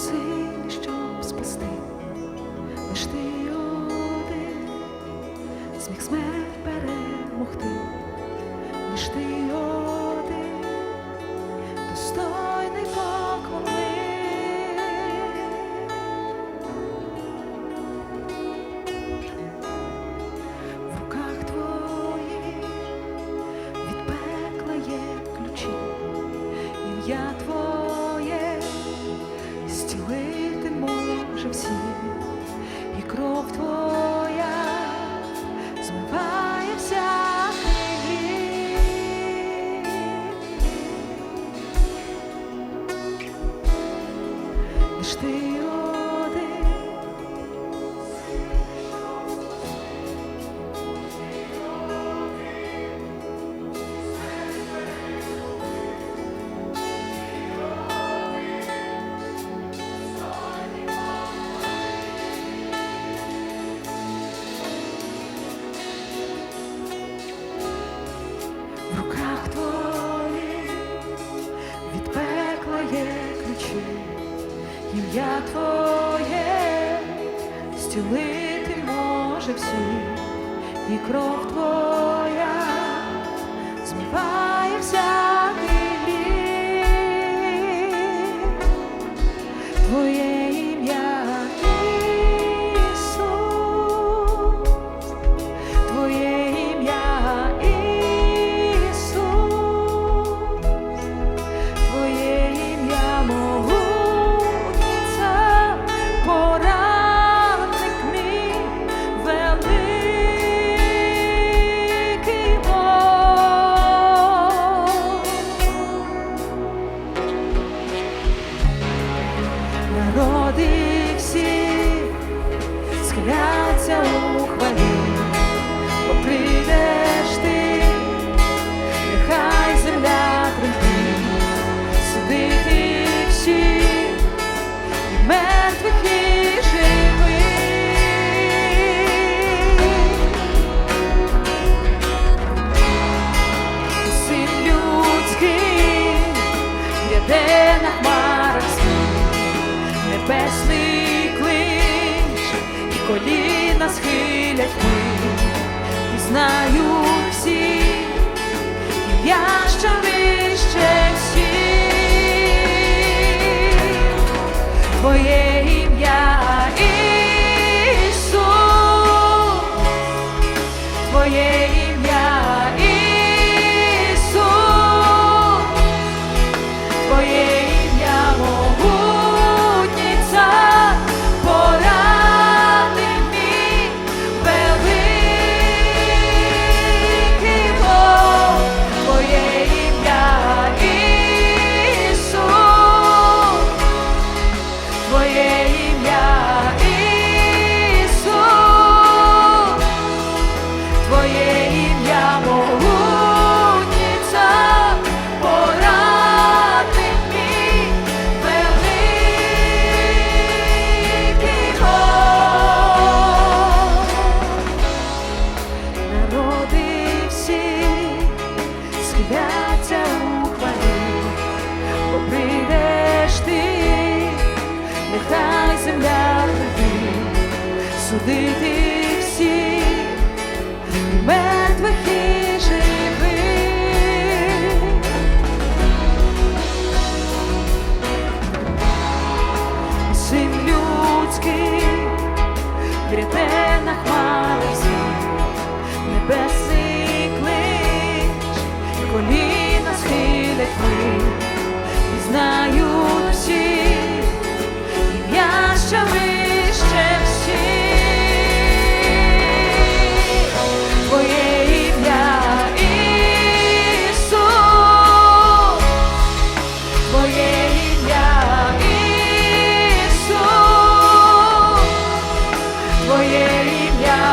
силі, щоб спасти, лиш ти один зміг смерть. небесний клич, і коліна схилять ми, і знаю всі, я що вище всі. Твоє нехай земля прийде судити всі мертвих і живих. Син людський, гряде на хмарах.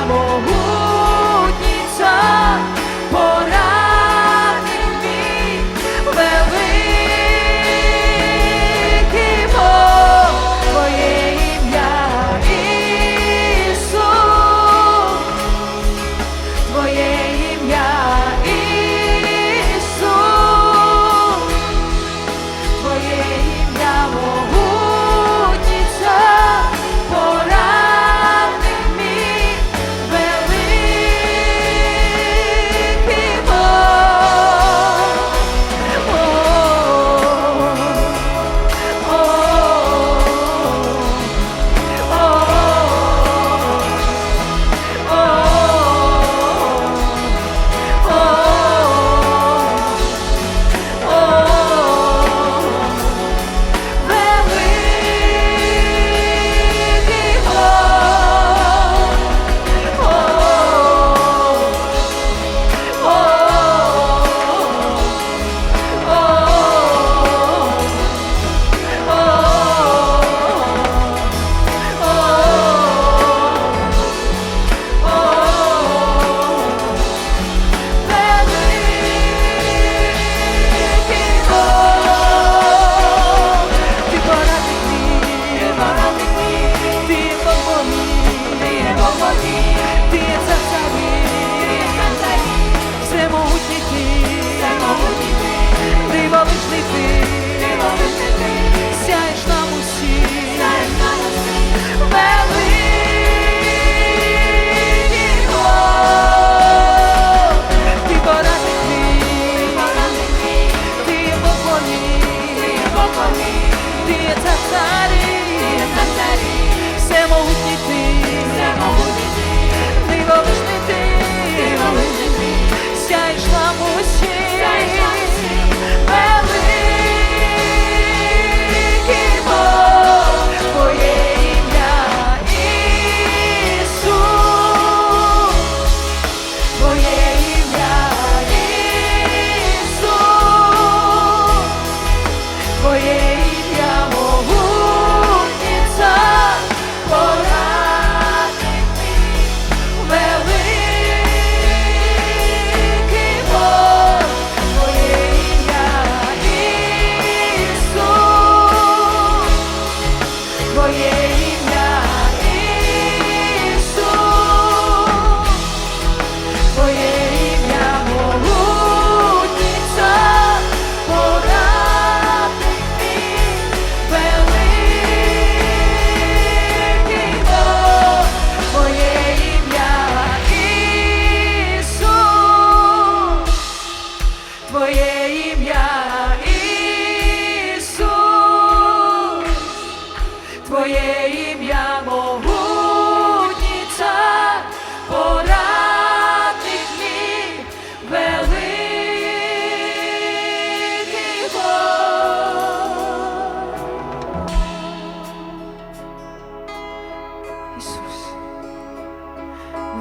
amor.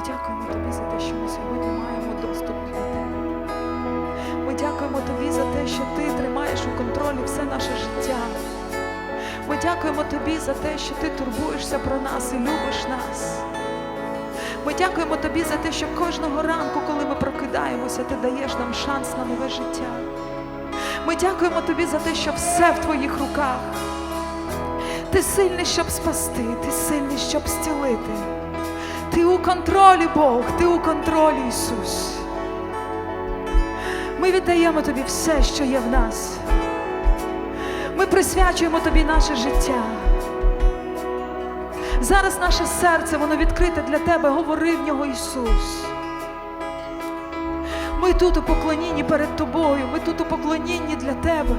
Дякуємо тобі за те, що ми сьогодні маємо доступ до тебе. Ми дякуємо тобі за те, що ти тримаєш у контролі все наше життя. Ми дякуємо тобі за те, що ти турбуєшся про нас і любиш нас. Ми дякуємо тобі за те, що кожного ранку, коли ми прокидаємося, ти даєш нам шанс на нове життя. Ми дякуємо тобі за те, що все в твоїх руках. Ти сильний, щоб спасти, ти сильний, щоб зцілити. Ти у контролі, Бог, ти у контролі, Ісус. Ми віддаємо тобі все, що є в нас. Ми присвячуємо тобі наше життя. Зараз наше серце, воно відкрите для тебе, говори в нього Ісус. Ми тут у поклонінні перед тобою, ми тут у поклонінні для тебе,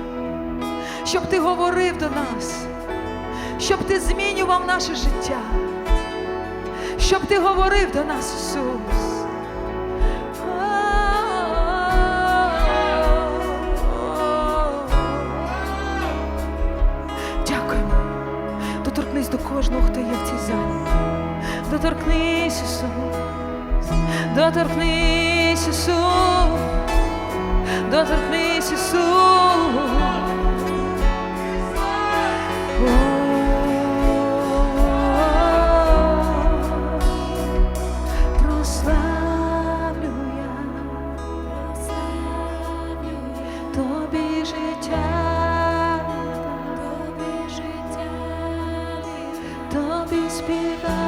щоб ти говорив до нас, щоб ти змінював наше життя, щоб ти говорив до нас, Ісус. Дякуємо. Доторкнись до кожного, хто є в цій залі. Доторкнись, Ісус. Доторкнись, Ісус. Доторкнись, Ісус. Тобі співаю, тебе